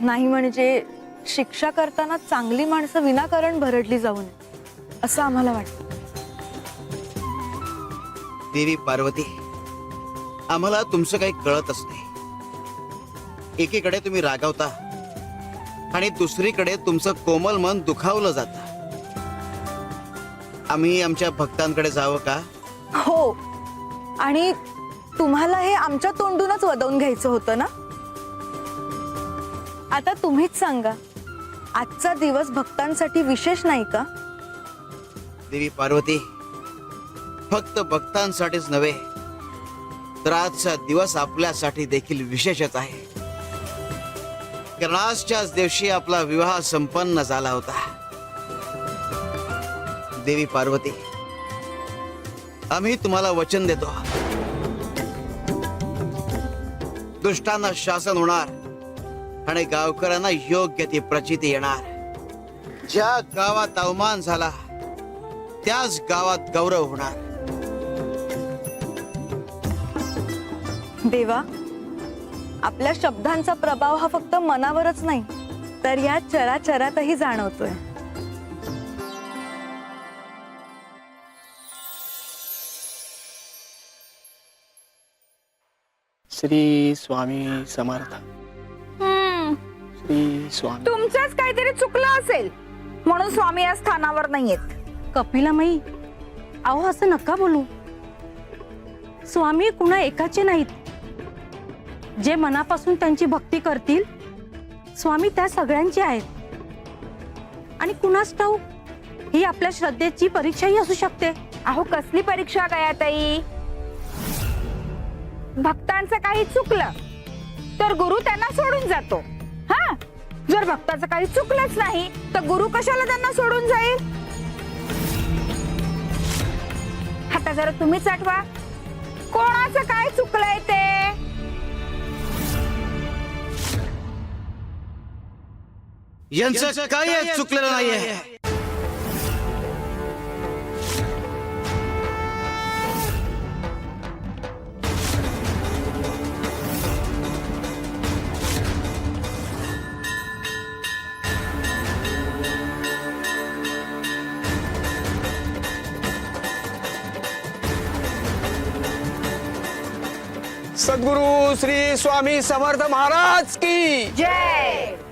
नाही म्हणजे शिक्षा करताना चांगली माणसं विनाकारण भरडली जाऊ नये असं आम्हाला वाटतं. देवी पार्वती आम्हाला तुमचं काही कळतच नाही. एकीकडे तुम्ही रागावता आणि दुसरीकडे तुमचं कोमल मन दुखावलं जात. आम्ही आमच्या भक्तांकडे जावं का? हो. आणि तुम्हाला हे आमच्या तोंडूनच वदवून घ्यायचं होतं ना? आता तुम्हीच सांगा. आजचा दिवस भक्तांसाठी विशेष नाही का? देवी पार्वती फक्त भक्तांसाठीच नव्हे तर आजचा दिवस आपल्यासाठी देखील विशेषच आहे. कारण आजच्याच दिवशी आपला विवाह संपन्न झाला होता. देवी पार्वती आम्ही तुम्हाला वचन देतो. दुष्टांना शासन होणार आणि गावकऱ्यांना योग्य ती प्रचिती येणार. ज्या गावात अवमान झाला त्याच गावात गौरव होणार. देवा आपल्या शब्दांचा प्रभाव हा फक्त मनावरच नाही तर या चराचरातही जाणवतोय. श्री स्वामी समर्थ. स्वामी. तुमचंच काहीतरी चुकलं असेल. म्हणून स्वामी या स्थानावर नाहीयेत. कपिलामाई अहो असं नका बोलू. स्वामी कुणा एकाचे नाहीत. जे मनापासून त्यांची भक्ती करतील स्वामी त्या सगळ्यांचे आहेत. आणि कुणास ठाऊक ही आपल्या श्रद्धेची परीक्षाही असू शकते. अहो कसली परीक्षा काय ताई? भक्तांचं काही चुकलं तर गुरु त्यांना सोडून जातो. जर भक्ताचं काही चुकलंच नाही तर गुरु कशाला त्यांना सोडून जाईल? आता जरा तुम्हीच आठवा कोणाचं काय चुकलंय ते? यांचं काय चुकलेलं नाहीये? सद्गुरु श्री स्वामी समर्थ महाराज की जय।